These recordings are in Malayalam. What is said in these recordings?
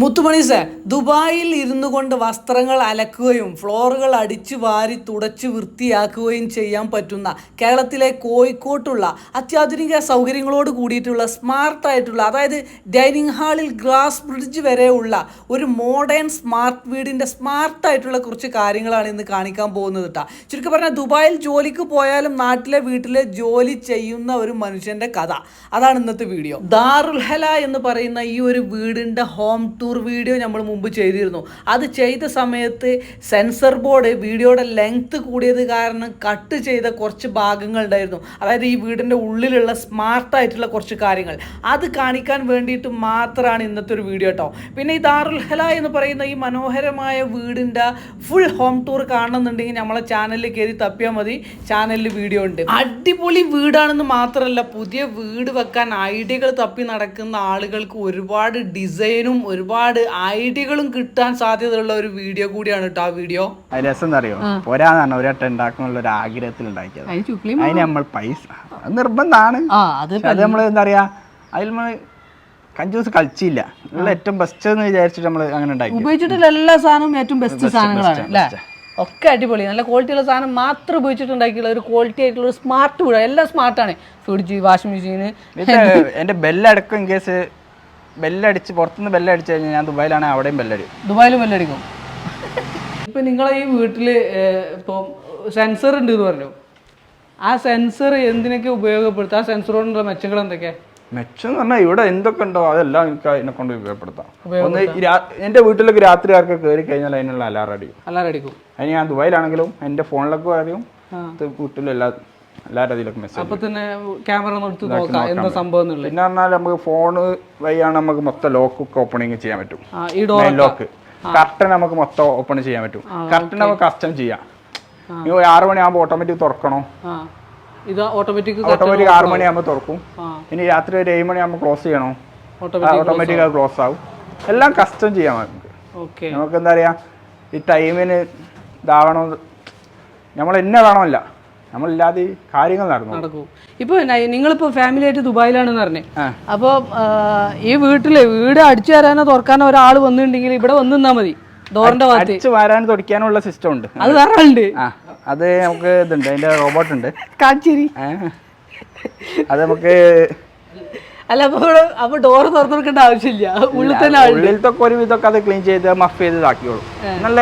മുത്തുമണീസേ ദുബായിൽ ഇരുന്നു കൊണ്ട് വസ്ത്രങ്ങൾ അലക്കുകയും ഫ്ലോറുകൾ അടിച്ചു വാരി തുടച്ച് വൃത്തിയാക്കുകയും ചെയ്യാൻ പറ്റുന്ന കേരളത്തിലെ കോഴിക്കോട്ടുള്ള അത്യാധുനിക സൗകര്യങ്ങളോട് കൂടിയിട്ടുള്ള സ്മാർട്ടായിട്ടുള്ള അതായത് ഡൈനിങ് ഹാളിൽ ഗ്ലാസ് ബ്രിഡ്ജ് വരെ ഉള്ള ഒരു മോഡേൺ സ്മാർട്ട് വീടിന്റെ സ്മാർട്ടായിട്ടുള്ള കുറച്ച് കാര്യങ്ങളാണ് ഇന്ന് കാണിക്കാൻ പോകുന്നത് കേട്ടോ ചുരുക്കി പറഞ്ഞാൽ ദുബായിൽ ജോലിക്ക് പോയാലും നാട്ടിലെ വീട്ടിലെ ജോലി ചെയ്യുന്ന ഒരു മനുഷ്യന്റെ കഥ. അതാണ് ഇന്നത്തെ വീഡിയോ. ദാറുൽ ഹല എന്ന് പറയുന്ന ഈ ഒരു വീടിന്റെ ഹോം ടൂർ വീഡിയോ നമ്മൾ മുമ്പ് ചെയ്തിരുന്നു. അത് ചെയ്ത സമയത്ത് സെൻസർ ബോർഡ് വീഡിയോയുടെ ലെങ്ത് കൂടിയത് കാരണം കട്ട് ചെയ്ത കുറച്ച് ഭാഗങ്ങൾ ഉണ്ടായിരുന്നു. അതായത് ഈ വീടിന്റെ ഉള്ളിലുള്ള സ്മാർട്ടായിട്ടുള്ള കുറച്ച് കാര്യങ്ങൾ. അത് കാണിക്കാൻ വേണ്ടിയിട്ട് മാത്രമാണ് ഇന്നത്തെ ഒരു വീഡിയോ കേട്ടോ പിന്നെ ഈ ദാറുൽ ഹല എന്ന് പറയുന്ന ഈ മനോഹരമായ വീടിന്റെ ഫുൾ ഹോം ടൂർ കാണണമെന്നുണ്ടെങ്കിൽ നമ്മളെ ചാനലിൽ കയറി തപ്പിയാൽ മതി. ചാനലിൽ വീഡിയോ ഉണ്ട്. അടിപൊളി വീടാണെന്ന് മാത്രമല്ല പുതിയ വീട് വെക്കാൻ ഐഡിയകൾ തപ്പി നടക്കുന്ന ആളുകൾക്ക് ഒരുപാട് ഡിസൈനും ഒരുപാട് ഐഡിയകളും കിട്ടാൻ സാധ്യതയുള്ള ഒരു വീഡിയോ കൂടിയാണ് കേട്ടോ ആ വീഡിയോ. രസം എന്താ അറിയോ പോരാന്നാണ് ഒരട്ടം ഉണ്ടാക്കുന്നുള്ള ഒരു ആഗ്രഹത്തിൽ ഉണ്ടാക്കിയത് അതിന് നമ്മൾ പൈസ നിർബന്ധമാണ് അത് നമ്മൾ എന്താ പറയാ അതിൽ നമ്മൾ കഞ്ചൂസ് കളിച്ചില്ല. ഏറ്റവും ബെസ്റ്റ് എന്ന് വിചാരിച്ചിട്ട് നമ്മൾ അങ്ങനെ ഉണ്ടാക്കി. ഉപയോഗിച്ചിട്ടുള്ള എല്ലാ സാധനവും ഏറ്റവും ബെസ്റ്റ് സാധനങ്ങളാണ് അല്ലേ? ഒക്കെ അടിപൊളി. നല്ല ക്വാളിറ്റിയുള്ള സാധനം മാത്രം ഉപയോഗിച്ചിട്ടുണ്ടാക്കിയുള്ള ഒരു ക്വാളിറ്റി ആയിട്ടുള്ള ഒരു സ്മാർട്ട് വീട് എല്ലാം സ്മാർട്ടാണ് ഫ്രിഡ്ജ് വാഷിംഗ് മെഷീൻ എന്റെ ബെല്ലടക്കം ഇൻ കേസ് ബെല്ലടിച്ച് പുറത്തുനിന്ന് ബെല്ലടിച്ച് കഴിഞ്ഞാൽ ഞാൻ ദുബായിലാണെങ്കിൽ അവിടെയും ബെല്ലടിക്കും ദുബായിലും ബെല്ലടിക്കും. ഇപ്പൊ നിങ്ങളെ ഈ വീട്ടിൽ ഇപ്പം സെൻസർ ഉണ്ട് എന്ന് പറഞ്ഞു. ആ സെൻസർ എന്തിനൊക്കെ ഉപയോഗപ്പെടുത്തുക ആ സെൻസർ കൊണ്ടുള്ള മെച്ചങ്ങൾ എന്തൊക്കെയാ? മെച്ചം എന്ന് പറഞ്ഞാൽ ഇവിടെ എന്തൊക്കെ ഉണ്ടോ അതെല്ലാം എനിക്ക് അതിനെ കൊണ്ട് ഉപയോഗപ്പെടുത്താം. ഒന്ന് എന്റെ വീട്ടിലേക്ക് രാത്രി ആർക്ക് കയറി കഴിഞ്ഞാൽ അതിനുള്ള അലാറം അടിക്കും. എല്ലാവരും അടിക്കും. അതിന് ഞാൻ ദുബായിലാണെങ്കിലും എന്റെ ഫോണിലൊക്കെ അറിയും വീട്ടിലും വീട്ടിലും എല്ലാ അതിലൊക്കെ മെസ്സേജ് അപ്പൊ തന്നെ ക്യാമറ എടുത്ത് നോക്കാം എന്താ സംഭവം എന്നുള്ളത്. പിന്നെ പറഞ്ഞാൽ നമുക്ക് ഫോൺ വഴിയാണ് നമുക്ക് മൊത്തം ലോക്ക് ഒക്കെ ഓപ്പണിങ് ചെയ്യാൻ പറ്റും. ഈ ഡോർ ലോക്ക് കർട്ടൻ നമുക്ക് മൊത്തം ഓപ്പൺ ചെയ്യാൻ പറ്റും. കർട്ടൻ നമുക്ക് കസ്റ്റം ചെയ്യാം. ഇനി ഒരു ആറ് മണിയാകുമ്പോൾ ഓട്ടോമാറ്റിക് തുറക്കണോ? ഇത് ഓട്ടോമാറ്റിക് ഓട്ടോമാറ്റിക് ആറ് മണിയാകുമ്പോൾ തുറക്കും. ഇനി രാത്രി ഒരു ഏഴ് മണിയാകുമ്പോൾ ക്ലോസ് ചെയ്യണോ? ഓട്ടോമാറ്റിക് ക്ലോസ് ആവും. എല്ലാം കസ്റ്റം ചെയ്യാം നമുക്ക്. നമുക്ക് എന്താ പറയാ? ഈ ടൈമിന് ഇതാവണോ? നമ്മൾ എന്നെ വേണമല്ല നമ്മളില്ലാതെ കാര്യങ്ങൾ നടന്നു നടക്കും. ഇപ്പൊ നിങ്ങളിപ്പോ ഫാമിലി ആയിട്ട് ദുബായിലാണെന്ന് പറഞ്ഞേ. ആ. അപ്പൊ ഈ വീട്ടിലെ വീട് അടിച്ചു തരാനോ തുറക്കാനോ ഒരാൾ വന്നിട്ടുണ്ടെങ്കിൽ ഇവിടെ വന്നു നിന്നാ മതി. ഡോറിന്റെ അടിച്ച് വരാൻ തുടയ്ക്കാനുള്ള സിസ്റ്റം ഉണ്ട്. അത് വേറെ അത് നമുക്ക് ഇതുണ്ട്. അതിന്റെ റോബോട്ട് ഉണ്ട്. കാച്ചിരി അത് നമുക്ക് അല്ല അപ്പൊ അപ്പോൾ അപ്പൊ ഡോർ തുറന്നു കൊടുക്കേണ്ട ആവശ്യമില്ല. ഉള്ളിൽ തന്നെ ആളുണ്ട് ഉള്ളിലത്തെ ഒരു വിധമൊക്കെ അത് ക്ലീൻ ചെയ്ത് മഫ് ചെയ്ത് ഇതാക്കിയോളൂ നല്ല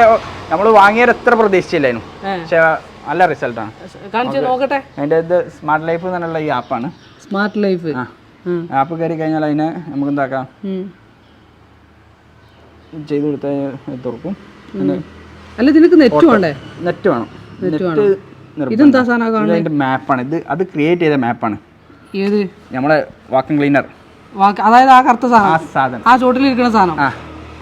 നമ്മൾ വാങ്ങിയാൽ എത്ര പ്രതീക്ഷിച്ചില്ലായിരുന്നു പക്ഷെ നല്ല റിസൾട്ടാണ് കാണിച്ചു നോക്കട്ടെ. അതിന്റെ ഇത് സ്മാർട്ട് ലൈഫ് എന്നുള്ള ഈ ആപ്പാണ് സ്മാർട്ട് ലൈഫ് ആപ്പ് കയറി കഴിഞ്ഞാൽ അതിനെ നമുക്ക് എന്താക്കാം? ചെയ്ത് കൊടുത്താൽ തുറക്കും. അല്ല നിനക്ക് നെറ്റ് വേണ്ടേ? നെറ്റ് വേണം. നെറ്റ് ഇതെന്താ സാധനം അതിന്റെ മാപ്പാണ് ഇത് അത് ക്രിയേറ്റ് ചെയ്ത മാപ്പാണ് ഏത്? നമ്മളെ വാക്കിംഗ് ക്ലീനർ വാ അതായത് ആ കറുത്ത ആ സാധനം. സാധനം ആ ചോട്ടിലിരിക്കുന്ന സാധനം. ആ.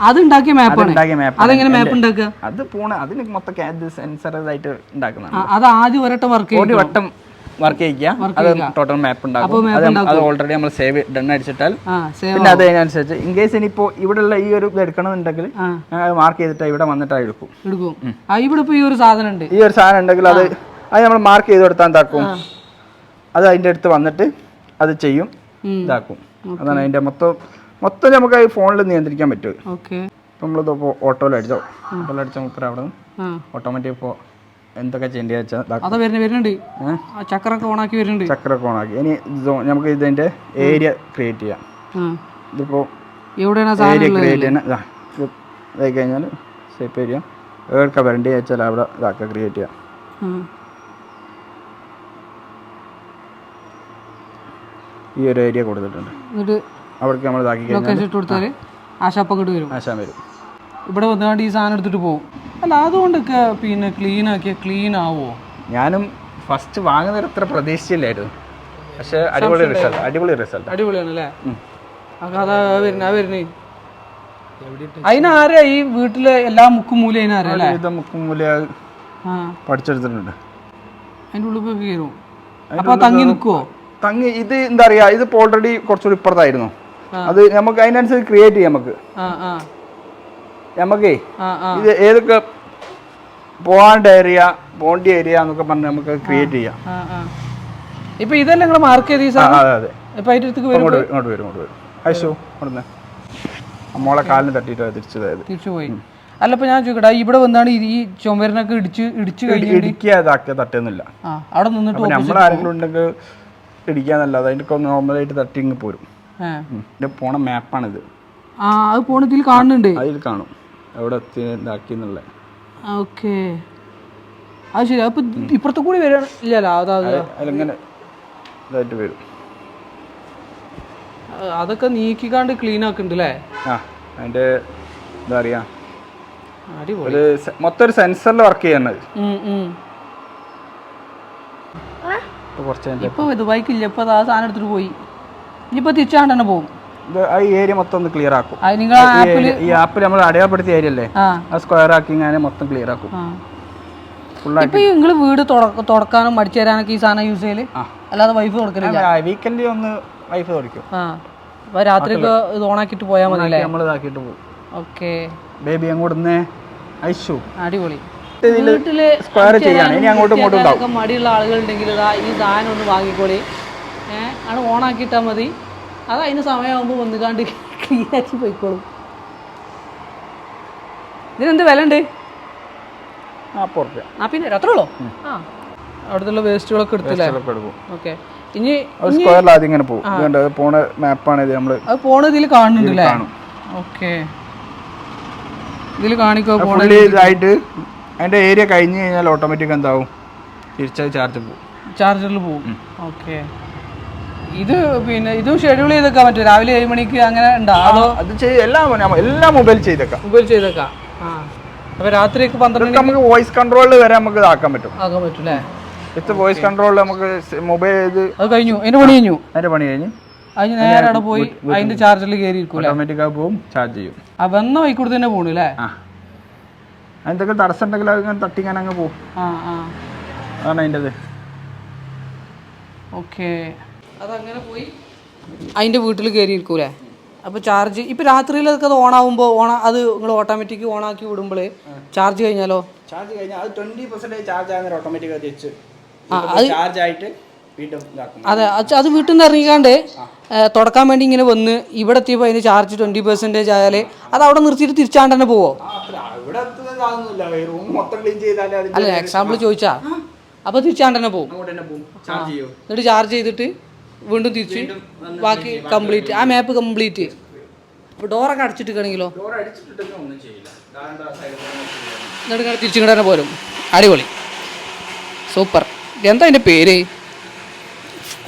അത് ഉണ്ടാക്കിയ മാപ്പാണ് മാപ്പ് അതെങ്ങനെ മാപ്പ് ഉണ്ടാക്കുക? അത് പോണ അതിന് മൊത്തം സെൻസർ ആയിട്ട് ഉണ്ടാക്കുന്നതാണ് അത് ആദ്യം ഒരട്ടം വർക്ക് ഒരു വട്ടം വർക്ക് ചെയ്യിക്കുക. അത് ടോട്ടൽ മാപ്പ് ഉണ്ടാക്കും. അത് ഓൾറെഡി നമ്മൾ സേവ് ഡൺ അടിച്ചിട്ടാൽ പിന്നെ അത് അതിനനുസരിച്ച് ഇൻ കേസ് ഇനിയിപ്പോ ഇവിടെയുള്ള ഈ ഒരു ഇത് എടുക്കണമെന്നുണ്ടെങ്കിൽ മാർക്ക് ചെയ്തിട്ട് ഇവിടെ വന്നിട്ട് എടുക്കും. എടുക്കും. ഇവിടെ ഇപ്പൊ ഈ ഒരു സാധനം ഉണ്ട്. ഈ ഒരു സാധനം ഉണ്ടെങ്കിൽ അത് അത് നമ്മൾ മാർക്ക് ചെയ്ത് കൊടുത്താൽ എന്താക്കും? അത് അതിന്റെ അടുത്ത് വന്നിട്ട് അത് ചെയ്യും. ഇതാക്കും. അതാണ് അതിന്റെ മൊത്തം മൊത്തം നമുക്ക് ഈ ഫോണിൽ നിയന്ത്രിക്കാൻ പറ്റും. ഇപ്പം നമ്മളിത് ഓട്ടോയിൽ അടിച്ചോ ഓട്ടോയിൽ അടിച്ച മുപ്പര അവിടെ ഓട്ടോമാറ്റിക് ഇപ്പോൾ എന്തൊക്കെ ചെയ്യേണ്ടത് വെച്ചാൽ വരുന്നുണ്ട്. ചക്രൊക്കെ ഓണാക്കി വരുന്നുണ്ട്. ചക്രമൊക്കെ ഓണാക്കി ഇനി നമുക്ക് ഇതിന്റെ ഏരിയ ക്രിയേറ്റ് ചെയ്യാം. ഇതിപ്പോ ഇതിപ്പോൾ എവിടെയാണ് ഏരിയ ക്രിയേറ്റ് ചെയ്യാൻ ഇതാ ഇത് ഇതായി കഴിഞ്ഞാൽ ഷേപ്പ് ഏരിയ ഏതൊക്കെ വരണ്ടി വെച്ചാൽ അവിടെ ഇതാക്കുക ക്രിയേറ്റ് ചെയ്യാം. ഈ ഒരു ഏരിയ കൊടുത്തിട്ടുണ്ട്. എന്നിട്ട് അവിടേക്ക് നമ്മൾ ഇതാക്കി ലൊക്കേഷൻ ഇട്ട് കൊടുത്താൽ ആ. ഷപ്പൊക്കെ ഇട്ട് വരും. ആശാൻ വരും. ഇവിടെ വന്നുകൊണ്ട് ഈ സാധനം എടുത്തിട്ട് പോകും അല്ല അതുകൊണ്ടൊക്കെ പിന്നെ ക്ലീൻ ആക്കിയ ക്ലീൻ ആവുമോ ഞാനും ഫസ്റ്റ് വാങ്ങുന്നവർ അത്ര പ്രതീക്ഷിച്ചില്ലായിരുന്നു. പക്ഷേ അടിപൊളി റിസൾട്ട് അടിപൊളി റിസൾട്ട് അടിപൊളിയാണ് അല്ലേ അതാ വരുന്നത് ആ വരുന്നത് അതിനാരാ ഈ വീട്ടിലെ എല്ലാ മുക്കും മൂല അതിനാരാ മുക്കുമൂല ആ. പഠിച്ചെടുത്തിട്ടുണ്ട്. അതിന്റെ ഉള്ളിൽ കയറും. അപ്പൊ തങ്ങി നിൽക്കുവോ തങ്ങി ഇത് എന്താ പറയാ ഇത് ഓൾറെഡി കുറച്ചുകൂടി ഇപ്പുറത്തായിരുന്നു. അത് നമുക്ക് അതിനനുസരിച്ച് ക്രിയേറ്റ് ചെയ്യാം നമുക്ക്. നമുക്കേ ഇത് ഏതൊക്കെ പോകാണ്ട് ഏരിയ പോണ്ടി ഏരിയ എന്നൊക്കെ പറഞ്ഞ് നമുക്ക് ക്രിയേറ്റ് ചെയ്യാം. ഇപ്പൊ ഇതല്ലേ നിങ്ങൾ മാർക്ക് ചെയ്ത് ഇങ്ങോട്ട് വരും, ഇങ്ങോട്ട് വരും. അയച്ചു കൊടുന്നേ മോളെ കാലിന് തട്ടിയിട്ട് തിരിച്ചതായത് തിരിച്ചു പോയി. അല്ല ഇപ്പൊ ഞാൻ ചോദിക്കട്ടെ ഇവിടെ വന്നാണ് ഈ- ചുമരിനൊക്കെ ഇടിച്ച് ഇടിച്ച് കഴിഞ്ഞ് തട്ടുന്നില്ല. ആ അവിടെ നിന്നിട്ട് നമ്മളാരെങ്കിലും നമ്മൾ ആരെങ്കിലും ഉണ്ടെങ്കിൽ ഇടിക്കാന്നല്ലാതെ അതിന്റെ നോർമലായിട്ട് തട്ടി ഇങ്ങ് പോരും. ഇതിന്റെ പോണ മാപ്പാണിത്. ആ അത് പോണ ഇതിൽ കാണുന്നുണ്ട്. അതിൽ കാണും. എവിടെ എത്തി ഇതാക്കി എന്നുള്ള. ഓക്കെ. അത് ശരി അപ്പൊ ഇപ്പുറത്തെ കൂടി വരികയാണ് ഇല്ലല്ലോ അതാ അത് അതിലിങ്ങനെ ഇതായിട്ട് വരും. അതൊക്കെ നീക്കിക്കാണ്ട് ക്ലീൻ ആക്കുന്നുണ്ട് അല്ലേ ആ അതിന്റെ എന്താ പറയാ? അടിപൊളി. ഒരു മൊത്തം ഒരു സെൻസറിൽ വർക്ക് ചെയ്യുന്നത് കുറച്ച് ഇപ്പൊ ഇത് ബൈക്കില്ല ഇപ്പൊ ആ സാധനം എടുത്തിട്ട് പോയി. ഇനിയിപ്പോ തിരിച്ചാണ്ട് തന്നെ പോകും ഈ ഏരിയ മൊത്തം ഒന്ന് ക്ലിയർ ആക്കും. നിങ്ങൾ ഈ ആപ്പിൽ നമ്മൾ അടയാളപ്പെടുത്തിയ ഏരിയ അല്ലേ? ആ. സ്ക്വയർ ആക്കി ഇങ്ങനെ മൊത്തം ക്ലിയർ ആക്കും. ഇപ്പൊ നിങ്ങൾ വീട് തുടക്ക- തുടക്കാനും മടിച്ചു തരാനൊക്കെ ഈ സാധനം യൂസ് ചെയ്യൽ? അല്ലാതെ വൈഫ് തുടക്കില്ല വീക്കെൻഡിൽ ഒന്ന് വൈഫ് തുടക്കും ആ. അപ്പൊ രാത്രിയൊക്കെ ഇത് ഓണാക്കിട്ട് പോയാൽ മതി നമ്മൾ ഇതാക്കിയിട്ട് പോകും ഓക്കെ. ബേബി അങ്ങോട്ട് ഐശു അടിപൊളി. വീട്ടിൽ സ്ക്വയർ ചെയ്യാൻ ഇനി അങ്ങോട്ടും ഇങ്ങോട്ടും മടിയുള്ള ആളുകളുണ്ടെങ്കിൽ ഉണ്ടെങ്കിൽ ഈ സാധനം ഒന്ന് വാങ്ങിക്കോളി. ഏഹ് ആണ് ഓണാക്കിയിട്ടാൽ മതി. അത് അതിന് സമയമാകുമ്പോൾ വന്നുകാണ്ട് ക്ലീൻ ആക്കി പോയിക്കോളും. ഇതിനെന്ത് വില ഉണ്ട് നാൽപ്പത് റുപ്യ. ആ പിന്നെ അത്രേ ഉള്ളൂ? ആ. അവിടുത്തെ വേസ്റ്റുകളൊക്കെ എടുത്തില്ലേ ഓക്കെ. ഇനി ഒരു സ്ക്വയറിൽ ആദ്യം ഇങ്ങനെ പോകും. പോണ മാപ്പാണ് ഇത് നമ്മൾ അത് പോണ ഇതിൽ കാണുന്നുണ്ടല്ലേ കാണും. ഓക്കെ. ഇതിൽ കാണിക്കോ പോണ ഇതായിട്ട് അതിന്റെ ഏരിയ കഴിഞ്ഞ് കഴിഞ്ഞാൽ ഓട്ടോമാറ്റിക് എന്താവും? തിരിച്ചത് ചാർജ് പോകും. ചാർജറിൽ പോകും. ഓക്കെ. ഇത് പിന്നെ ഇത് ഷെഡ്യൂൾ ചെയ്തേക്കാൻ പറ്റും രാവിലെ ഏഴ് മണിക്ക് അങ്ങനെ ഉണ്ടോ? അതോ അത് ചെയ്ത് എല്ലാം നമ്മ- മൊബൈൽ ചെയ്തേക്കാം. മൊബൈൽ ചെയ്തേക്കാം? ആ. അപ്പൊ രാത്രിക്ക് പന്ത്രണ്ട് നമുക്ക് വോയിസ് കൺട്രോളിൽ വരെ നമുക്ക് ഇതാക്കാൻ പറ്റും. ആക്കാൻ പറ്റും അല്ലേ വിത്ത് വോയിസ് കൺട്രോളിൽ നമുക്ക് മൊബൈൽ ഇത് അത് കഴിഞ്ഞു. അതിന്റെ പണി കഴിഞ്ഞു? അതിന്റെ പണി കഴിഞ്ഞു. അതിന് നേരെ അവിടെ പോയി അതിന്റെ ചാർജറിൽ കയറി ഇരിക്കും ഓട്ടോമാറ്റിക് ആയി പോകും ചാർജ് ചെയ്യും. ആ വന്ന വൈക്കൂടെ തന്നെ പോണു അല്ലേ ആ. എന്തൊക്കെ തടസ്സം ഉണ്ടെങ്കിൽ അത് തട്ടിക്കാൻ അങ്ങ് പോകും ആ ആ. അതാണ് അതിന്റെ ഇത് ഓക്കെ. അതങ്ങനെ പോയി. അതിന്റെ വീട്ടിൽ കയറി ഇരിക്കൂലേ? അപ്പോൾ ചാർജ് ഇപ്പോൾ രാത്രിയിലൊക്കെ അത് ഓണാകുമ്പോൾ ഓണ അത് നിങ്ങൾ ഓട്ടോമാറ്റിക് ഓണാക്കി വിടുമ്പോൾ ചാർജ് കഴിഞ്ഞാലോ? ചാർജ് കഴിഞ്ഞാൽ അത് ട്വന്റി പെർസെന്റേജ് ചാർജ് ആകുന്ന ഓട്ടോമാറ്റിക് തിരിച്ച് ചാർജ് ആയിട്ട് അതെ അത് വീട്ടിൽ നിന്ന് ഇറങ്ങിക്കാണ്ട് തുടക്കാൻ വേണ്ടി ഇങ്ങനെ വന്ന് ഇവിടെ എത്തിയപ്പോൾ അതിന് ചാർജ് ട്വന്റി പെർസെന്റേജ് ആയാൽ അത് അവിടെ നിർത്തിയിട്ട് തിരിച്ചാണ്ട് തന്നെ പോവോ? അല്ല എക്സാമ്പിൾ ചോദിച്ചാ. അപ്പോൾ തിരിച്ചാണ്ട് തന്നെ പോകും എന്നിട്ട് ചാർജ് ചെയ്തിട്ട് വീണ്ടും തിരിച്ച് ബാക്കി കംപ്ലീറ്റ് ആ മാപ്പ് കംപ്ലീറ്റ് അപ്പോൾ ഡോറൊക്കെ സൈഡിൽ എന്നിട്ട് തിരിച്ചിങ്ങോട്ട് തന്നെ പോരും. അടിപൊളി. സൂപ്പർ. എന്താ അതിന്റെ പേര്?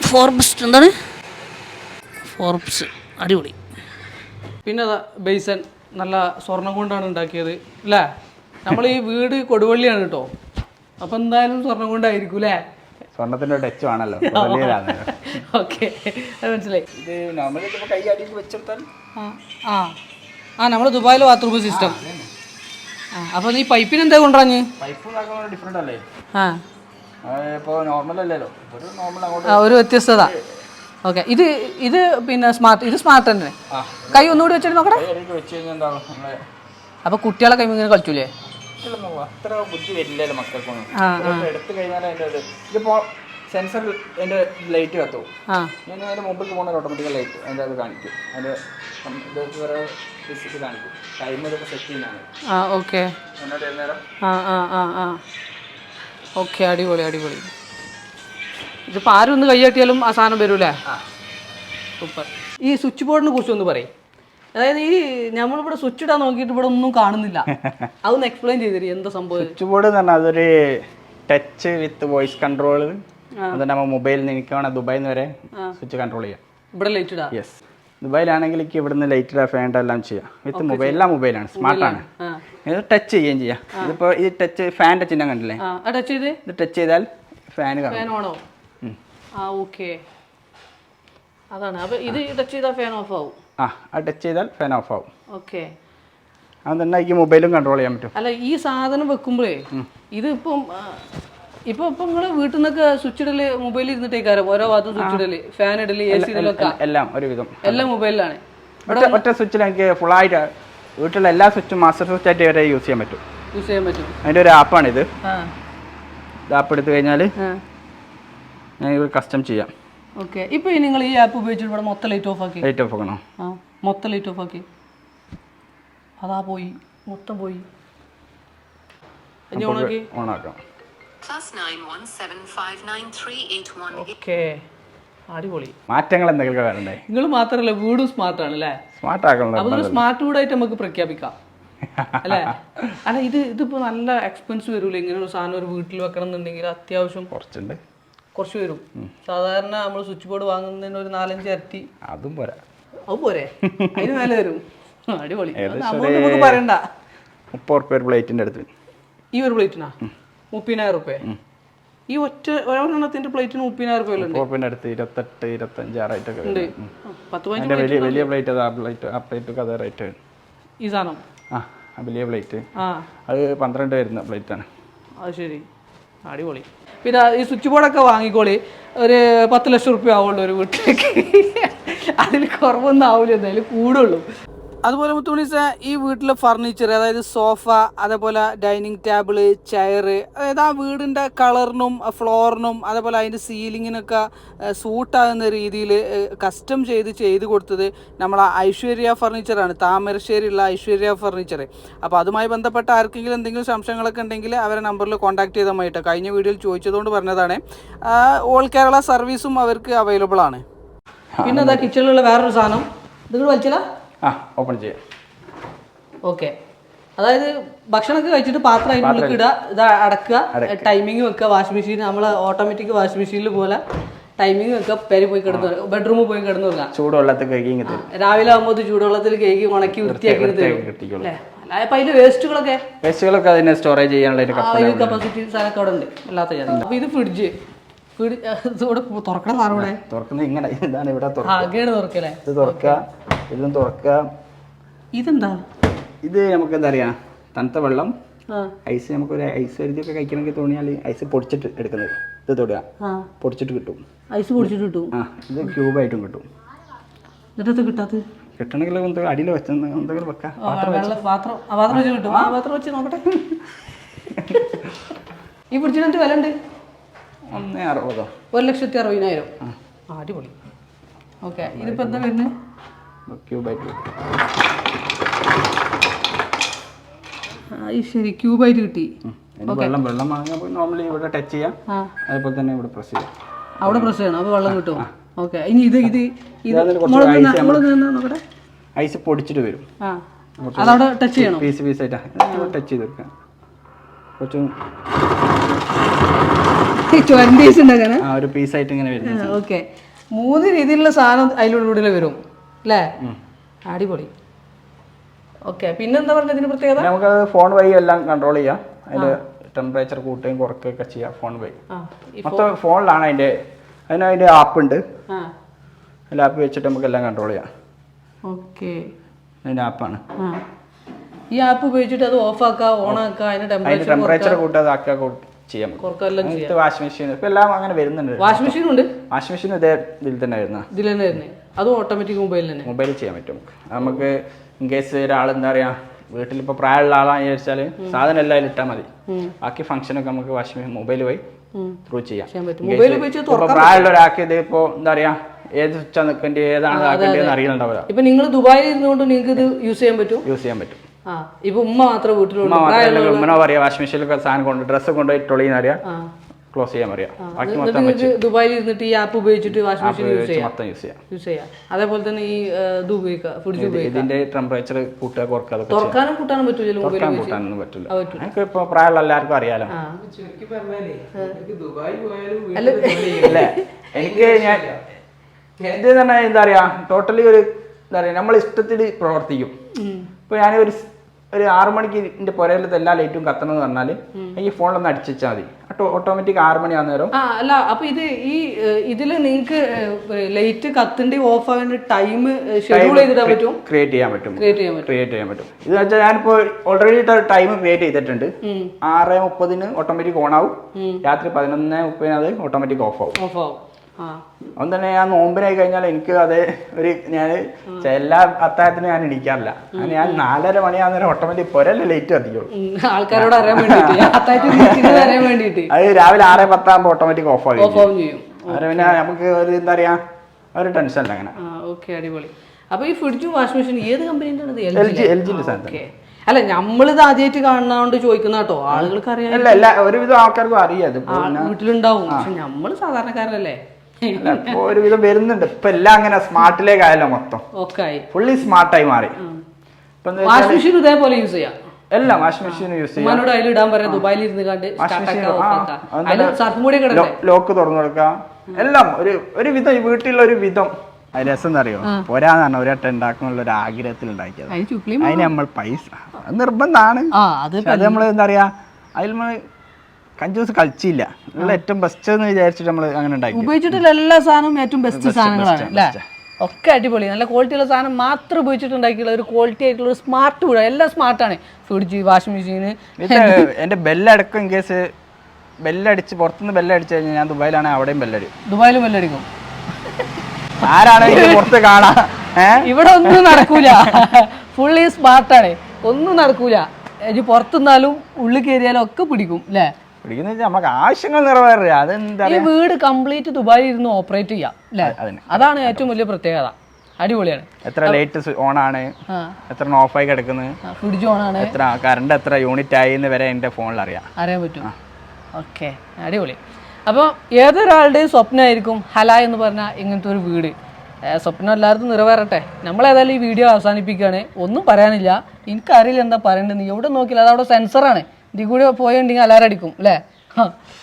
ഫോർബ്സ് എന്താണ്? ഫോർബ്സ് അടിപൊളി. പിന്നെ അതാ ബേസൻ. നല്ല സ്വർണം കൊണ്ടാണ് ഉണ്ടാക്കിയത്. അല്ലേ നമ്മൾ ഈ വീട് കൊടുവള്ളിയാണ് കേട്ടോ അപ്പം എന്തായാലും സ്വർണം കൊണ്ടായിരിക്കും അല്ലേ സ്വർണത്തിന്റെ ടച്ച് ആണല്ലോ ഓക്കെ. അത് മനസ്സിലായി. ഇത് നമ്മൾ ഇപ്പോൾ കൈ അടിയിൽ വെച്ചെടുത്താൽ? ആ ആ. ആ നമ്മൾ ദുബായിലെ ബാത്റൂം സിസ്റ്റം ആ അപ്പോൾ നീ പൈപ്പിന് എന്താ കൊണ്ടുവരാഞ്ഞ്? പൈപ്പ് ഡിഫറെന്റ് അല്ലേ? ആ. ഇപ്പോൾ നോർമൽ അല്ലല്ലോ. ഒരു നോർമൽ അങ്ങോട്ട് ആ ഒരു വ്യത്യസ്തത. ഓക്കെ. ഇത് ഇത് പിന്നെ സ്മാർട്ട് ഇത് സ്മാർട്ട് തന്നെ. കൈ ഒന്നുകൂടി വെച്ചിട്ട് നോക്കട്ടെ കൈ വെച്ച് കഴിഞ്ഞാൽ എന്താവും അപ്പോൾ കുട്ടികളെ കൈ ഇങ്ങനെ കളിച്ചൂലേ അത്ര ബുദ്ധി വരില്ലല്ലോ മക്കൾക്കൊന്നും. എടുത്തു കഴിഞ്ഞാൽ അതിന്റെ സെൻസർ എന്റെ ലൈറ്റ് കത്തും. ആ. ഞാൻ അതിന്റെ മുമ്പിൽ പോകുന്ന ഓട്ടോമാറ്റിക്കൽ ലൈറ്റ് അതിന്റെ അത് കാണിക്കും. അതിന്റെ കം- ഇത് വേറെ ഫിസിക്സ് കാണിക്കും. ടൈം ഇതൊക്കെ സെറ്റ് ചെയ്യുന്നതാണ്. ആ ഓക്കെ എന്നോട് നേരം? ആ ആ ആ ആ. ഓക്കെ അടിപൊളി അടിപൊളി. ഇതിപ്പോൾ ആരും ഒന്ന് കൈയാട്ടിയാലും ആ സാധനം വരൂലേ? സൂപ്പർ ഈ സ്വിച്ച് ബോർഡിനെ കുറിച്ച് ഒന്ന് പറയും. അതായത് ഈ നമ്മളിവിടെ സ്വിച്ച് ഇടാൻ നോക്കിയിട്ട് ഇവിടെ ഒന്നും കാണുന്നില്ല. അതൊന്ന് എക്സ്പ്ലെയിൻ ചെയ്തിരി എന്താ സംഭവം? സ്വിച്ച് ബോർഡ് എന്ന് പറഞ്ഞാൽ അതൊരു ടച്ച് വിത്ത് വോയിസ് കൺട്രോൾ അത് നമ്മൾ മൊബൈലിൽ നിന്ന് എനിക്ക് വേണം ദുബായിൽ നിന്ന് വരെ സ്വിച്ച് കൺട്രോൾ ചെയ്യാം. ഇവിടെ ലൈറ്റ് ഇടാം? യെസ് ദുബായിലാണെങ്കിൽ എനിക്ക് ഇവിടുന്ന് ലൈറ്റ് ഓഫ് ചെയ്യേണ്ട എല്ലാം ചെയ്യാം. വിത്ത് മൊബൈൽ എല്ലാം മൊബൈലാണ് സ്മാർട്ട് ആണ്. ഇത് ടച്ച് ചെയ്യുകയും ചെയ്യാം. ഇതിപ്പോ ഈ ടച്ച് ഫാന്റെ ചിഹ്നം കണ്ടില്ലേ? ഇത് ടച്ച് ചെയ്താൽ ഫാൻ കാണും. അതാണ്. അപ്പോൾ ഇത് ടച്ച് ചെയ്താൽ ഫാൻ ഓഫ് ആവും. ആ ആ ടച്ച് ചെയ്താൽ ഫാൻ ഓഫ് ആവും. ഓക്കെ അത് തന്നെ എനിക്ക് മൊബൈലും കൺട്രോൾ ചെയ്യാൻ പറ്റും. അല്ല ഈ സാധനം വെക്കുമ്പോഴേ ഇത് ഇപ്പം ഇപ്പൊ നിങ്ങൾ വീട്ടിൽ നിന്നൊക്കെ സ്വിച്ച് ഇടൽ മൊബൈലിൽ ഇരുന്നിട്ടേക്കാരം ഓരോ ഭാഗത്തും സ്വിച്ച് ഇടൽ ഫാൻ ഇടൽ എ സി ഇടലൊക്കെ. എല്ലാം ഒരുവിധം. എല്ലാം മൊബൈലിലാണ് ഒറ്റ ഒറ്റ സ്വിച്ചിൽ എനിക്ക് ആയിട്ട് വീട്ടിലുള്ള എല്ലാ സ്വിച്ചും മാസ്റ്റർ സ്വിച്ച് ആയിട്ട് വരെ യൂസ് ചെയ്യാൻ പറ്റും. യൂസ് ചെയ്യാൻ പറ്റും. അതിന്റെ ഒരു ആപ്പാണ് ഇത് ആപ്പ് എടുത്തു കഴിഞ്ഞാൽ ഞാൻ ഇത് കസ്റ്റം ചെയ്യാം. ഓക്കെ ഇപ്പൊ നിങ്ങൾ ഈ ആപ്പ് ഉപയോഗിച്ചിട്ട് ഇവിടെ മൊത്തം ലൈറ്റ് ഓഫ് ആക്കി. ലൈറ്റ് ഓഫ് ആക്കണോ. ആ മൊത്തം ലൈറ്റ് ഓഫ് ആക്കി. അതാ പോയി. മൊത്തം പോയി. ഓണാക്കി. ഓക്കെ. അടിപൊളി. മാറ്റങ്ങൾ എന്തെങ്കിലും വരണ്ടേ? നിങ്ങൾ മാത്രമല്ല വീടും സ്മാർട്ട് ആണ് അല്ലേ? സ്മാർട്ട് ആക്കണം അപ്പൊ സ്മാർട്ട് വീടായിട്ട് നമുക്ക് പ്രഖ്യാപിക്കാം. അല്ലേ? അല്ല ഇത് ഇതിപ്പോ നല്ല എക്സ്പെൻസ് വരൂലേ? ഇങ്ങനെ ഒരു സാധനം ഒരു വീട്ടിൽ വെക്കണം എന്നുണ്ടെങ്കിൽ അത്യാവശ്യം കുറച്ചുണ്ട്. കുറച്ച് വരും. സാധാരണ നമ്മൾ സ്വിച്ച് ബോർഡ് വാങ്ങുന്നതിന് ഒരു നാലഞ്ച് ഇരട്ടി. അതും പോരാ. അതും പോരെ? അതിന് മേലെ വരും. അടിപൊളി. നമുക്ക് പറയണ്ട. മുപ്പത് ഉറുപ്പ്യ ഒരു പ്ലേറ്റിന്റെ അടുത്ത് ഈ ഒരു പ്ലേറ്റിനാ മുപ്പതിനായിരം റുപ്യ. ഈ ഒറ്റ ഒരെണ്ണത്തിന്റെ പ്ലേറ്റിന് മുപ്പതിനായിരം റുപ്യ അടുത്ത് ഇരുപത്തെട്ട് ഇരുപത്തഞ്ച് ആ റേറ്റൊക്കെ ഉണ്ട്. പത്ത് പതിനഞ്ച് വലിയ വലിയ പ്ലേറ്റ് അത് ആ പ്ലേറ്റ് ആ അതേ റേറ്റ് വരും. ഈ സാധനം. ആ വലിയ പ്ലേറ്റ്. ആ. അത് പന്ത്രണ്ട് വരുന്ന പ്ലേറ്റാണ് അത് ശരി. അടിപൊളി. പിന്നെ ഈ സ്വിച്ച് ബോർഡൊക്കെ വാങ്ങിക്കോളി. ഒരു പത്ത് ലക്ഷം റുപ്യ ആവുള്ളൂ ഒരു വീട്ടിലേക്ക്. അതിൽ കുറവൊന്നും ആവില്ല എന്തായാലും കൂടുള്ളൂ. അതുപോലെ മുത്തുമണീസ ഈ വീട്ടിലെ ഫർണിച്ചർ അതായത് സോഫ അതേപോലെ ഡൈനിങ് ടേബിൾ ചെയർ അതായത് ആ വീടിന്റെ കളറിനും ഫ്ലോറിനും അതേപോലെ അതിന്റെ സീലിങ്ങിനൊക്കെ സൂട്ടാകുന്ന രീതിയിൽ കസ്റ്റം ചെയ്ത് ചെയ്ത് കൊടുത്തത് നമ്മളെ ഐശ്വര്യ ഫർണിച്ചറാണ് താമരശ്ശേരിയുള്ള ഐശ്വര്യ ഫർണിച്ചർ അപ്പോൾ അതുമായി ബന്ധപ്പെട്ട ആർക്കെങ്കിലും എന്തെങ്കിലും സംശയങ്ങളൊക്കെ ഉണ്ടെങ്കിൽ അവരെ നമ്പറിൽ കോൺടാക്ട് ചെയ്താൽ മതിട്ടോ കഴിഞ്ഞ വീഡിയോയിൽ ചോദിച്ചതുകൊണ്ട് പറഞ്ഞതാണ്. ഓൾ കേരള സർവീസും അവർക്ക് അവൈലബിൾ ആണ്. പിന്നെ അതാ കിച്ചണിലുള്ള വേറൊരു സാധനം. ഇത് വലിച്ചില്ല ആ ഓപ്പൺ ചെയ്യാം. ഓക്കെ അതായത് ഭക്ഷണമൊക്കെ കഴിച്ചിട്ട് പാത്രം അതിനുള്ളിൽ ഉള്ളിൽ ഇടുക ഇത് അടക്കുക ടൈമിംഗ് വെക്കുക വാഷിംഗ് മെഷീൻ നമ്മൾ ഓട്ടോമാറ്റിക് വാഷിംഗ് മെഷീനിൽ പോലെ ടൈമിംഗ് വെക്കുക പേര് പോയി കിടന്നു ബെഡ്റൂമിൽ പോയി കിടന്നു ചൂടുവെള്ളത്തിൽ കഴുകി രാവിലെ ആകുമ്പോൾ ചൂടുവെള്ളത്തിൽ കേക്ക് ഉണക്കി വൃത്തിയാക്കി തരും. അപ്പം വേസ്റ്റുകളൊക്കെ വേസ്റ്റുകളൊക്കെ അതിനെ സ്റ്റോറേജ് ചെയ്യാനുള്ള കപ്പാസിറ്റി സാധനമൊക്കെ അവിടെ ഉണ്ട്. അല്ലാത്ത അപ്പൊ ഇത് ഫ്രിഡ്ജ് തുറക്കണ സാധനം ഇവിടെ. തുറക്കുന്നത് ഇങ്ങനെ ഇതാണ് ഇവിടെ തുറക്കല്ലേ? ഇത് തുറക്കുക ഇതും തുറക്കുക. ഇതെന്താ? ഇത് നമുക്ക് എന്താ അറിയാം തണുത്ത വെള്ളം. ഐസ് നമുക്കൊരു ഐസ് വരുത്തിയൊക്കെ കഴിക്കണമെങ്കിൽ തോന്നിയാൽ ഐസ് പൊടിച്ചിട്ട് എടുക്കുന്നത്. ഇത് തൊടുക പൊടിച്ചിട്ട് കിട്ടും. ഐസ് പൊടിച്ചിട്ട് കിട്ടും. ആ ഇത് ക്യൂബായിട്ടും കിട്ടും. കിട്ടാത്ത? കിട്ടാത്തത് കിട്ടണമെങ്കിൽ എന്തെങ്കിലും അടിയിൽ വെച്ച എന്തെങ്കിലും വെക്കാം. പാത്രം പാത്രം വെച്ച് കിട്ടും. ആ പാത്രം വെച്ച് നോക്കട്ടെ. ഈ പിടിച്ചിട്ട് വില ഉണ്ട്? ഒന്ന് അറുപതോ? ഒരു ലക്ഷത്തി അറുപതിനായിരം. ആ. അടിപൊളി. ഓക്കെ ഇതിപ്പോൾ എന്താ വരുന്നത് ക്യൂബായിട്ട് ശരി ക്യൂബായിട്ട് കിട്ടി. വെള്ളം വെള്ളം വെള്ളം പോയി. നോർമലി ഇവിടെ ടച്ച് ചെയ്യാം. അതുപോലെ തന്നെ ഇവിടെ പ്രസ് ചെയ്യാം. അവിടെ പ്രസ് ചെയ്യണം അപ്പോൾ വെള്ളം കിട്ടും. ഓക്കെ ഇനി ഇത് ഇത് നോക്കട്ടെ? ഐസ് പൊടിച്ചിട്ട് വരും. അതവിടെ ടച്ച് ചെയ്യണം? പീസ് പീസ് ആയിട്ടാ. ടച്ച് ചെയ്ത് വെക്കാം. കുറച്ച് ആ ഒരു പീസായിട്ട് ഇങ്ങനെ വരുന്നത്. ഓക്കെ മൂന്ന് രീതിയിലുള്ള സാധനം അതിലൂടെ വരും അല്ലേ അടിപൊളി. ഓക്കെ പിന്നെന്താ പറഞ്ഞ ഇതിന് പ്രത്യേകത? നമുക്ക് ഫോൺ വഴി എല്ലാം കൺട്രോൾ ചെയ്യാം. അതിന്റെ ടെമ്പറേച്ചർ കൂട്ടുകയും കുറക്കുകയൊക്കെ ചെയ്യാം ഫോൺ വഴി. മൊത്തം ഫോണിലാണ് അതിന്റെ അതിന് അതിന്റെ ആപ്പ് ഉണ്ട്. അതിൽ ആപ്പ് വെച്ചിട്ട് നമുക്ക് എല്ലാം കൺട്രോൾ ചെയ്യാം. ഓക്കെ അതിന്റെ ആപ്പാണ് ഈ ആപ്പ് ഉപയോഗിച്ചിട്ട് അത് ഓഫ് ആക്കുക ഓൺ ആക്കുക അതിന് അതിന്റെ ടെമ്പറേച്ചർ ടെമ്പറേച്ചർ കൂട്ടാതെ ആക്കുക കൂട്ട് ചെയ്യാം. കുറക്കെല്ലാം വാഷിംഗ് മെഷീൻ ഇപ്പൊ എല്ലാം അങ്ങനെ വരുന്നുണ്ട്. വാഷിംഗ് മെഷീൻ ഉണ്ട്. വാഷിംഗ് മെഷീൻ ഇതേ ഇതിൽ തന്നെ വരുന്ന ഇതിൽ തന്നെ വരുന്നത് അതും ഓട്ടോമാറ്റിക് മൊബൈലിൽ തന്നെ. മൊബൈലിൽ ചെയ്യാൻ പറ്റും. നമുക്ക് ഇൻ കേസ് ഒരാൾ എന്താ പറയാ വീട്ടിലിപ്പോൾ പ്രായമുള്ള ആളാന്ന് വിചാരിച്ചാൽ സാധനം എല്ലാം ഇട്ടാൽ മതി. ബാക്കി ഫംഗ്ഷനൊക്കെ നമുക്ക് വാഷിംഗ് മെഷീൻ മൊബൈൽ വഴി ത്രൂ ചെയ്യാം. ചെയ്യാൻ പറ്റും. മൊബൈൽ പ്രായമുള്ള ഒരാൾക്ക് ഇത് ഇപ്പോ എന്താ പറയാ ഏത് സ്വിച്ചാ നിൽക്കേണ്ടത് ഏതാണ് ആക്കേണ്ടതെന്ന് അറിയുന്നുണ്ടാവില്ല ഇപ്പൊ നിങ്ങൾ ദുബായിൽ ഇരുന്നുകൊണ്ട് നിങ്ങൾക്ക് ഇത് യൂസ് ചെയ്യാൻ പറ്റും? യൂസ് ചെയ്യാൻ പറ്റും. ഇപ്പൊ ഉമ്മ മാത്രം വീട്ടിലുള്ളൂ ഉമ്മനോ പറയാ വാഷിംഗ് മെഷീനിലൊക്കെ സാധനം കൊണ്ട് ഡ്രസ്സ് കൊണ്ടുപോയി ടൊളിന്ന് അറിയാം ആ. ക്ലോസ് ചെയ്യാൻ പറയാം. ബാക്കി മൊത്തം ദുബായിൽ ഇരുന്നിട്ട് ഈ ആപ്പ് ഉപയോഗിച്ചിട്ട് വാഷിംഗ് മെഷീൻ യൂസ് ചെയ്യാം. മൊത്തം യൂസ് ചെയ്യാം. യൂസ് ചെയ്യാം. അതേപോലെ തന്നെ ഈ ഇത് ഉപയോഗിക്കുക ഫ്രിഡ്ജ് ഉപയോഗിക്കുക ഇതിന്റെ ടെമ്പറേച്ചർ കൂട്ടുക കുറക്കുക ചെയ്യാം. തുറക്കാനും കൂട്ടാനും പറ്റില്ല മൊബൈൽ തുറക്കാൻ കൂട്ടാനൊന്നും പറ്റില്ല. എനിക്ക് ഇപ്പൊ പ്രായമുള്ള എല്ലാവർക്കും അറിയാലോ. അല്ല. എനിക്ക് ഞാൻ ഇത് തന്നെ എന്താ പറയാ ടോട്ടലി ഒരു എന്താ പറയാ നമ്മൾ ഇഷ്ടത്തിൽ പ്രവർത്തിക്കും. ഇപ്പൊ ഞാൻ ഒരു ഒരു ആറു മണിക്ക് ഇതിന്റെ പുരയിലത്തെ എല്ലാ ലൈറ്റും കത്തണമെന്ന് പറഞ്ഞാൽ ഈ ഫോണിലൊന്ന് അടിച്ചാൽ മതി. ഓട്ടോമാറ്റിക് ആറു മണി ആകുന്ന നേരം ആ അല്ല അപ്പൊ ഇത് ഈ ഇതിൽ ഇതിൽ നിങ്ങൾക്ക് ലൈറ്റ് കത്തിന്റെ ഓഫ് ആകുന്ന ടൈം ഷെഡ്യൂൾ ചെയ്തിടാൻ പറ്റും? ക്രിയേറ്റ് ചെയ്യാൻ പറ്റും. ക്രിയേറ്റ് ചെയ്യാൻ പറ്റും. ക്രിയേറ്റ് ചെയ്യാൻ പറ്റും. ഇത് വെച്ചാൽ ഞാനിപ്പോ ഓൾറെഡി ടൈം ക്രിയേറ്റ് ചെയ്തിട്ടുണ്ട്. ആറ് മുപ്പതിന് ഓട്ടോമാറ്റിക് ഓൺ ആവും. രാത്രി പതിനൊന്ന് മുപ്പതിന് അത് ഓട്ടോമാറ്റിക് ഓഫ് ആവും. ഓഫ് ആവും. അതുകൊണ്ട് തന്നെ ഞാൻ നോമ്പിനായി കഴിഞ്ഞാൽ എനിക്ക് അത് ഒരു ഞാൻ എല്ലാ അത്താഴത്തിനും ഞാൻ ഇടിക്കാറില്ല ഞാൻ നാലര മണിയാകുന്നേരം ഓട്ടോമാറ്റിക് പൊരല്ല ലേറ്റ് കത്തിക്കുള്ളൂ ഉം, ആൾക്കാരോട് അറിയാൻ അത് രാവിലെ ആറ് പത്താകുമ്പോൾ ഓട്ടോമാറ്റിക് ഓഫ് ആകും പിന്നെ നമുക്ക് ഒരു എന്താ പറയാ ഒരു ടെൻഷൻ അല്ല അങ്ങനെ. ഓക്കെ അടിപൊളി. അപ്പൊ ഈ ഫ്രിഡ്ജും വാഷിംഗ് മെഷീൻ ഏത് കമ്പനീന്റെ ആണ് എൽ ജി എൽ ജിന്റെ സാധനം. ഓക്കെ അല്ല നമ്മളിത് ആദ്യമായിട്ട് കാണുന്നതുകൊണ്ട് ചോദിക്കുന്ന കേട്ടോ. ആളുകൾക്ക് അറിയാം ഒരുവിധം ആൾക്കാർക്കും അറിയാം. വീട്ടിലുണ്ടാവും. പക്ഷെ നമ്മൾ സാധാരണക്കാരല്ലേ ഒരുവിധം വരുന്നുണ്ട്. ഇപ്പൊ എല്ലാം അങ്ങനെ സ്മാർട്ടിലേക്കായല്ലോ മൊത്തം. ഒക്കെ ആയി ഫുള്ളി സ്മാർട്ടായി മാറി വാഷിംഗ് മെഷീൻ ഇതേപോലെ യൂസ് ചെയ്യാം. എല്ലാം വാഷിംഗ് മെഷീൻ യൂസ് ചെയ്യാം. അതിൽ ഇടാൻ പറയാം ദുബായിൽ ഇരുന്ന് കണ്ട് ലോക്ക് തുറന്നു കൊടുക്കാം. എല്ലാം ഒരു ഒരു വിധം വീട്ടിലുള്ള ഒരു വിധം. രസം എന്നറിയോ അറിയോ? പോരാന്ന് പറഞ്ഞ ഒരട്ടം ഉണ്ടാക്കുന്നുള്ള ഒരു ആഗ്രഹത്തിൽ ഉണ്ടാക്കിയത്. അതിന് നമ്മൾ പൈസ. നിർബന്ധമാണ്. അത് നമ്മൾ എന്താ പറയാ? അതിൽ നമ്മൾ കഞ്ചൂസ് കളിച്ചില്ല. ഉള്ള ഏറ്റവും ബെസ്റ്റ് എന്ന് വിചാരിച്ചിട്ട് നമ്മൾ അങ്ങനെ ഉണ്ടാക്കി. ഉപയോഗിച്ചിട്ടുള്ള എല്ലാ സാധനവും ഏറ്റവും ബെസ്റ്റ് സാധനങ്ങളാണ് അല്ലേ? ഒക്കെ അടിപൊളി. നല്ല ക്വാളിറ്റി ഉള്ള സാധനം മാത്രം ഉപയോഗിച്ചിട്ടുണ്ടാക്കിയുള്ള ഒരു ക്വാളിറ്റി ആയിട്ടുള്ള ഒരു സ്മാർട്ട് കൂടെ എല്ലാം സ്മാർട്ടാണ് ഫ്രിഡ്ജ് വാഷിംഗ് മെഷീന് എന്റെ ബെല്ലടക്കം ഇൻ കേസ് ബെല്ലടിച്ച് പുറത്തുനിന്ന് ബെല്ലടിച്ച് കഴിഞ്ഞാൽ ഞാൻ ദുബായിലാണെങ്കിൽ അവിടെയും ബെല്ലടി ദുബായിലും ബെല്ലടിക്കും. ആരാണ് പുറത്ത് കാണാ. ഇവിടെ ഒന്നും നടക്കൂല. ഫുള്ളി സ്മാർട്ടാണ് ഒന്നും നടക്കൂല. പുറത്തുനിന്നാലും ഉള്ളിൽ കയറിയാലും ഒക്കെ പിടിക്കും അല്ലേ? പിടിക്കുന്ന വെച്ചാൽ നമുക്ക് ആവശ്യങ്ങൾ നിറവേറില്ല. അതെന്താ ഈ വീട് കംപ്ലീറ്റ് ദുബായിൽ ഇരുന്ന് ഓപ്പറേറ്റ് ചെയ്യാം അല്ലേ. അതാണ് ഏറ്റവും വലിയ പ്രത്യേകത. അടിപൊളിയാണ്. എത്ര ലൈറ്റ് ഓൺ ആണ്? എത്ര എത്ര ഓഫായി കിടക്കുന്നത് ഫ്രിഡ്ജ് ഓണാണ് എത്ര കറണ്ട് എത്ര യൂണിറ്റ് ആയി എന്ന് വരെ എന്റെ ഫോണിൽ അറിയാം. അറിയാൻ പറ്റും. ഓക്കെ അടിപൊളി. അപ്പോൾ ഏതൊരാളുടെയും സ്വപ്നമായിരിക്കും ഹല എന്ന് പറഞ്ഞാൽ ഇങ്ങനത്തെ ഒരു വീട്. ഏ, സ്വപ്നം എല്ലാവർക്കും നിറവേറട്ടെ. നമ്മളേതായാലും ഈ വീഡിയോ അവസാനിപ്പിക്കുകയാണ്. ഒന്നും പറയാനില്ല. എനിക്കറിയില്ല എന്താ പറയേണ്ടത് എവിടെ എവിടെ നോക്കില്ല അതവിടെ സെൻസറാണ് ഇതിൽ കൂടി പോയിട്ടുണ്ടെങ്കിൽ അലാരം അടിക്കും അല്ലേ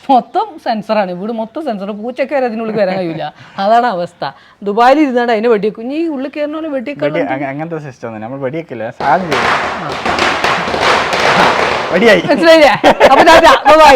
മൊത്തം സെൻസറാണ് ഇവിടെ മൊത്തം സെൻസർ പൂച്ചയ്ക്ക് വരെ അതിനുള്ളിൽ വരാൻ കഴിയില്ല അതാണ് അവസ്ഥ. ദുബായിൽ ഇരുന്നാണ് അതിനെ വെടിയേക്കും ഇനി ഈ ഉള്ളിൽ കയറുന്ന പോലെ അങ്ങനത്തെ സിസ്റ്റം ഒന്നും നമ്മൾ വെടിയായി. മനസ്സിലായില്ലേ? അപ്പൊ ബൈ